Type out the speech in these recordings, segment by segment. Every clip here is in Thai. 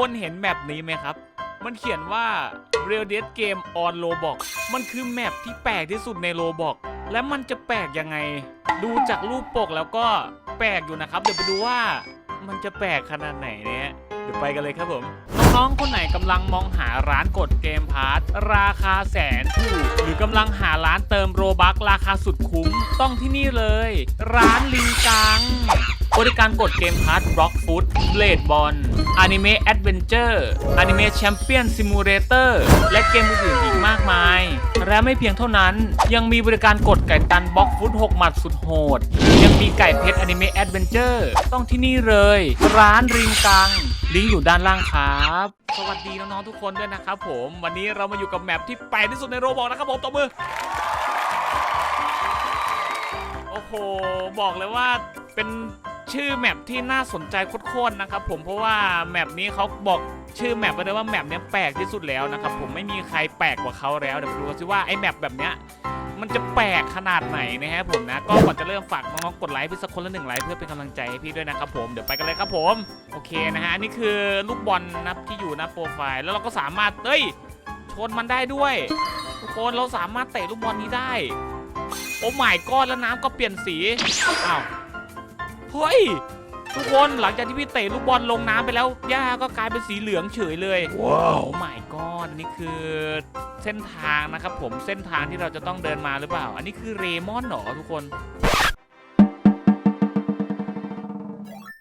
คนเห็นแมปนี้ไหมครับ มันเขียนว่า Real Dead Game on Roblox มันคือแมปที่แปลกที่สุดใน Roblox และมันจะแปลกยังไง ดูจากรูปปกแล้วก็แปลกอยู่นะครับ เดี๋ยวไปดูว่ามันจะแปลกขนาดไหนเนี่ยเดี๋ยวไปกันเลยครับผม น้องๆคนไหนกำลังมองหาร้านกดเกมพาร์ทราคาแสนถูกหรือกำลังหาร้านเติมโรบัคราคาสุดคุ้ม ต้องที่นี่เลย ร้านลิงกัง บริการกดเกมพาร์ทบล็อกฟุตเบลดบอลอนิเมะแอดเวนเจอร์อนิเมะแชมเปี้ยนซิมูเลเตอร์และเกมอื่นๆอีกมากมาย และไม่เพียงเท่านั้น ยังมีบริการกดไก่ตันบล็อกฟุต6หมัดสุดโหด ยังมีไก่เพชรอนิเมะแอดเวนเจอร์ต้องที่นี่เลย ร้านริงกัง ลิงก์อยู่ด้านล่างครับสวัสดีน้องๆทุกคนด้วยนะครับผม วันนี้เรามาอยู่กับแมปที่แปลกที่สุดในโรบอกนะครับผมตบมือโอ้โห บอกเลยว่าเป็น ชื่อแมปที่น่าสนใจโคตรๆนะครับผมเพราะว่าแมปนี้เขาบอกชื่อแมปไปเลยว่าแมปนี้แปลกที่สุดแล้วนะครับผมไม่มีใครแปลกกว่าเขาแล้วเดี๋ยวดูกันสิว่าไอ้แมปแบบเนี้ยมันจะแปลกขนาดไหนนะฮะผมนะก็ก่อนจะเริ่มฝากน้องๆกดไลค์พี่สักคนละหนึ่งไลค์เพื่อเป็นกำลังใจให้พี่ด้วยนะครับผมเดี๋ยวไปกันเลยครับผมโอเคนะฮะอันนี้คือลูกบอลนะที่อยู่น้าโปรไฟล์แล้วเราก็สามารถเอ้ยชนมันได้ด้วย ทุกคนเราสามารถเตะลูกบอลนี้ได้ โอ้หมายก้อนแล้วน้ำก็เปลี่ยนสีอ้าว เฮ้ยทุกคนหลังจากที่พี่เตะลูกบอลลงน้ำไปแล้วหญ้าก็กลายเป็นสีเหลืองเฉยเลยว้าวโอ้หมายก้อนนี่คือเส้นทางนะครับผมเส้นทางที่เราจะต้องเดินมาหรือเปล่า อันนี้คือเรมอนเหรอทุกคน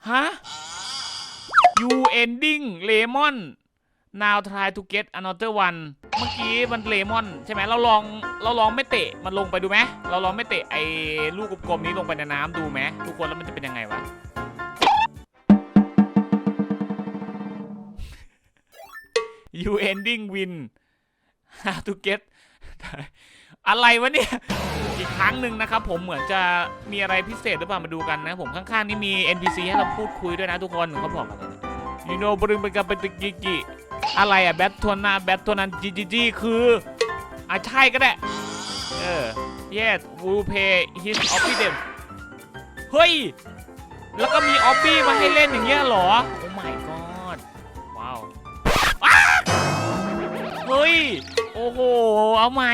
ฮะ you ending lemon now try to get another one เมื่อกี้มันเลมอนใช่ไหมเราลองเราลองไม่เตะมันลงไปดูไหมเราลองไม่เตะไอ้ลูกกลมๆนี้ลงไปในน้ำดูไหมทุกคนแล้วมันจะเป็นยังไงวะ you ending win how to get อะไรวะเนี่ย อีกครั้งหนึ่งนะครับผมเหมือนจะมีอะไรพิเศษหรือเปล่ามาดูกันนะ ผมข้างๆนี่มี NPC ให้เราพูดคุยด้วยนะทุกคนเขาบอกอะไรเนี่ย you know บริงเป็นการเป็นกิกิ อะไรอะแบททวนาแบททวนนั้นจีจีจีคืออะใช่ก็ได้ เออ yes will pay his office them เฮ้ย แล้วก็มีออบบี้มาให้เล่นอย่างเงี้ยเหรอ โอ้ my god ว้าวเฮ้ย โอ้โห เอาใหม่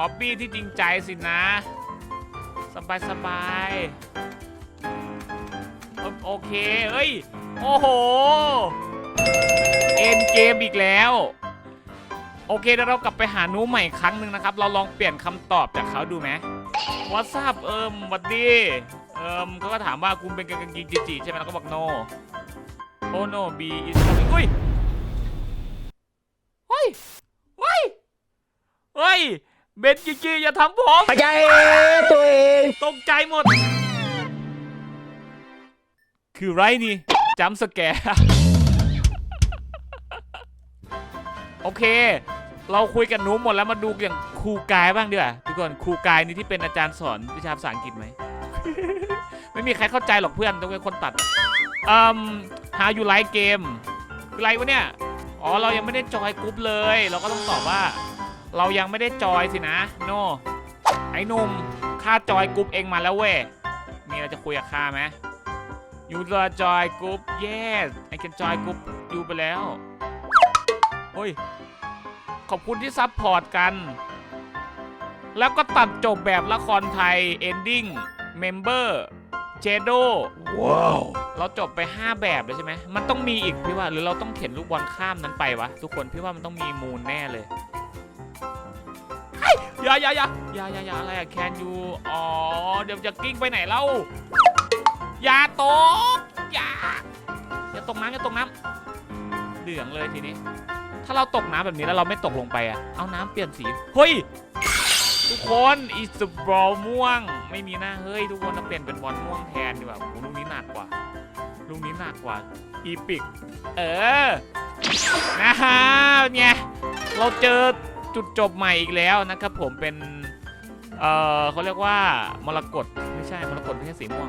ออบบี้ที่จริงใจสินะ สบายสบายโอเคเฮ้ย โอ้โห นเกมอีกแล้ว โอเคเดี๋ยวเรากลับไปหานูใหม่อีกครั้งหนึ่งนะครับ เราลองเปลี่ยนคำตอบจากเขาดูไหมว h a t s up เอิมหวัดดีเอิมเขาก็ถามว่าคุณเป็นกังกิงจิจิใช่ไหมแล้วก็บอก no oh no b is coming อุ้ยเฮ้ยเฮ้ยเฮ้ยเบนกิกิอย่าทำผมใจตัวเองตกใจหมด คือไรนี่จำสแกร์ โอเค เราคุยกันหนูหมดแล้วมาดูอย่างครูกายบ้างดีกว่าทุกคนครูกายนี่ที่เป็นอาจารย์สอนวิชาภาษาอังกฤษไหม ไม่มีใครเข้าใจหรอกเพื่อนต้องเป็นคนตัดอืม how you like game คืออะไรวะเนี่ย อ๋อ เรายังไม่ได้จอยกรุ๊ปเลย เราก็ต้องตอบว่า เรายังไม่ได้จอยสินะโนไอ้หนุ่มค่าจอยกรุ๊ปเองมาแล้วเว้ย มีอะไรจะคุยกับข้าไหมยูจะจอยกรุ๊ป yes I can จอยกรุ๊ปยูไปแล้ว เฮ้ย ขอบคุณที่ซัพพอร์ตกัน แล้วก็ตัดจบแบบละครไทย ending member shadow ว้าวเราจบไป 5 แบบเลยใช่ไหม มันต้องมีอีกพี่ว่า หรือเราต้องเข็นลูกบอลข้ามนั้นไปวะ ทุกคนพี่ว่ามันต้องมีมูลแน่เลยเฮ้ยอย่าอย่าอย่าอย่าอย่าอย่าอะไรอะแคนยูอ๋อ เดี๋ยวจะกิ้งไปไหนเล่า อย่าตก อย่า อย่าตกน้ำอย่าตกน้ำเหลืองเลยทีนี้ ถ้าเราตกน้ำแบบนี้แล้วเราไม่ตกลงไปอะเอาน้ำเปลี่ยนสี เฮ้ย ทุกคนอีสบอลม่วง ไม่มีหน้าเฮ้ย ทุกคนเราเปลี่ยนเป็นบอลม่วงแทนดีกว่าโอ้ลูกนี้หนักกว่า ลูกนี้หนักกว่า อีปิก เออ นะฮะเนี่ยเราเจอจุดจบใหม่อีกแล้วนะครับผมเป็น เออเขาเรียกว่ามรกตไม่ใช่มรกตไม่ใช่สีม่วง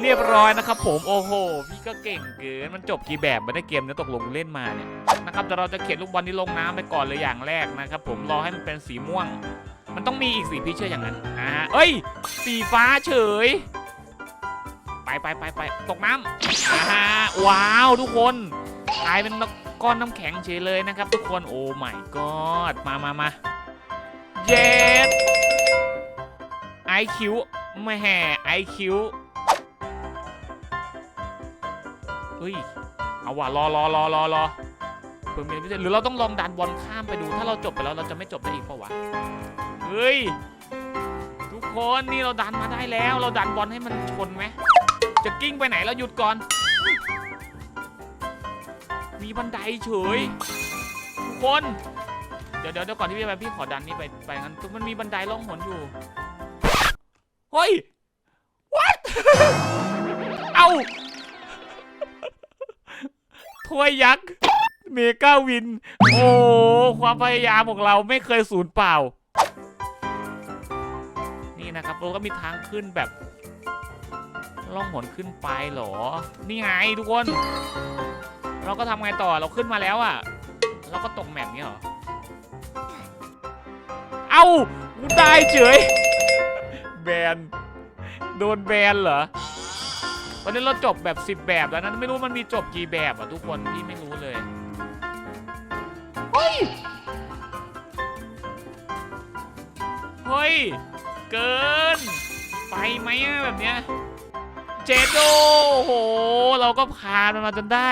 เรียบร้อยนะครับผมโอ้โห พี่ก็เก่งเกินมันจบกี่แบบมาได้เกมเนี้ยตกลงเล่นมาเนี่ยนะครับแต่เราจะเข็นลูกบอลนี้ลงน้ำไปก่อนเลยอย่างแรกนะครับผมรอให้มันเป็นสีม่วง มันต้องมีอีกสีพี่เชื่ออย่างนั้นอ่าเอ้ย สีฟ้าเฉย ไปไปไปไปตกน้ำอ่าว้าวทุกคนกลายเป็นก้อนน้ำแข็งเฉยเลยนะครับ ทุกคนโอ้ my god มามามาเย็ดไอคิวไม่แห่ไอคิว ฮ้ย เอาว่ะรอรอรอรอรอเพิ่มเป็นพิเศษหรือเราต้องลองดันบอลข้ามไปดู ถ้าเราจบไปแล้วเราจะไม่จบได้อีกเปล่าวะเฮ้ย ทุกคนนี่เราดันมาได้แล้ว เราดันบอลให้มันชนไหมจะกิ้งไปไหนเราหยุดก่อน มีบันไดเฉย ทุกคน เดี๋ยวเดี๋ยวเดี๋ยวก่อนที่พี่จะไปพี่ขอดันนี่ไปไปงั้นมันมีบันไดล่องหนอยู่ เฮ้ย what เอ้า ถ้วยยักษ์เมกาวิน โอ้ความพยายามของเราไม่เคยสูญเปล่า นี่นะครับเราก็มีทางขึ้นแบบล่องหนขึ้นไปเหรอ นี่ไงทุกคน เราก็ทำไงต่อเราขึ้นมาแล้วอะ่ะ เราก็ตกแมปนี้เหรอ เอ้ากูได้เฉย แบน โดนแบนเหรอ ตอนนี้เราจบแบบ 10 แบบแล้วนะไม่รู้มันมีจบกี่แบบอะทุกคนพี่ไม่รู้เลยเฮ้ยเฮ้ย เกิน ไปไหมอะแบบเนี้ยเจโดโอ้โหเราก็ผ่านมันมาจนได้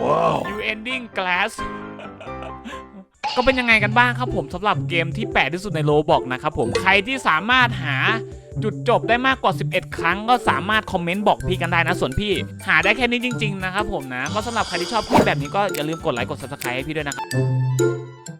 Wow. You Ending Glass ก็เป็นยังไงกันบ้างครับผมสำหรับเกมที่แปลกที่สุดในโลบอกนะครับผมใครที่สามารถหาจุดจบได้มากกว่า 11 ครั้งก็สามารถคอมเมนต์บอกพี่กันได้นะส่วนพี่ หาได้แค่นี้จริง ๆ นะครับผมนะ ก็สำหรับใครที่ชอบคลิปแบบนี้ก็อย่าลืมกดไลค์กด subscribe ให้พี่ด้วยนะครับ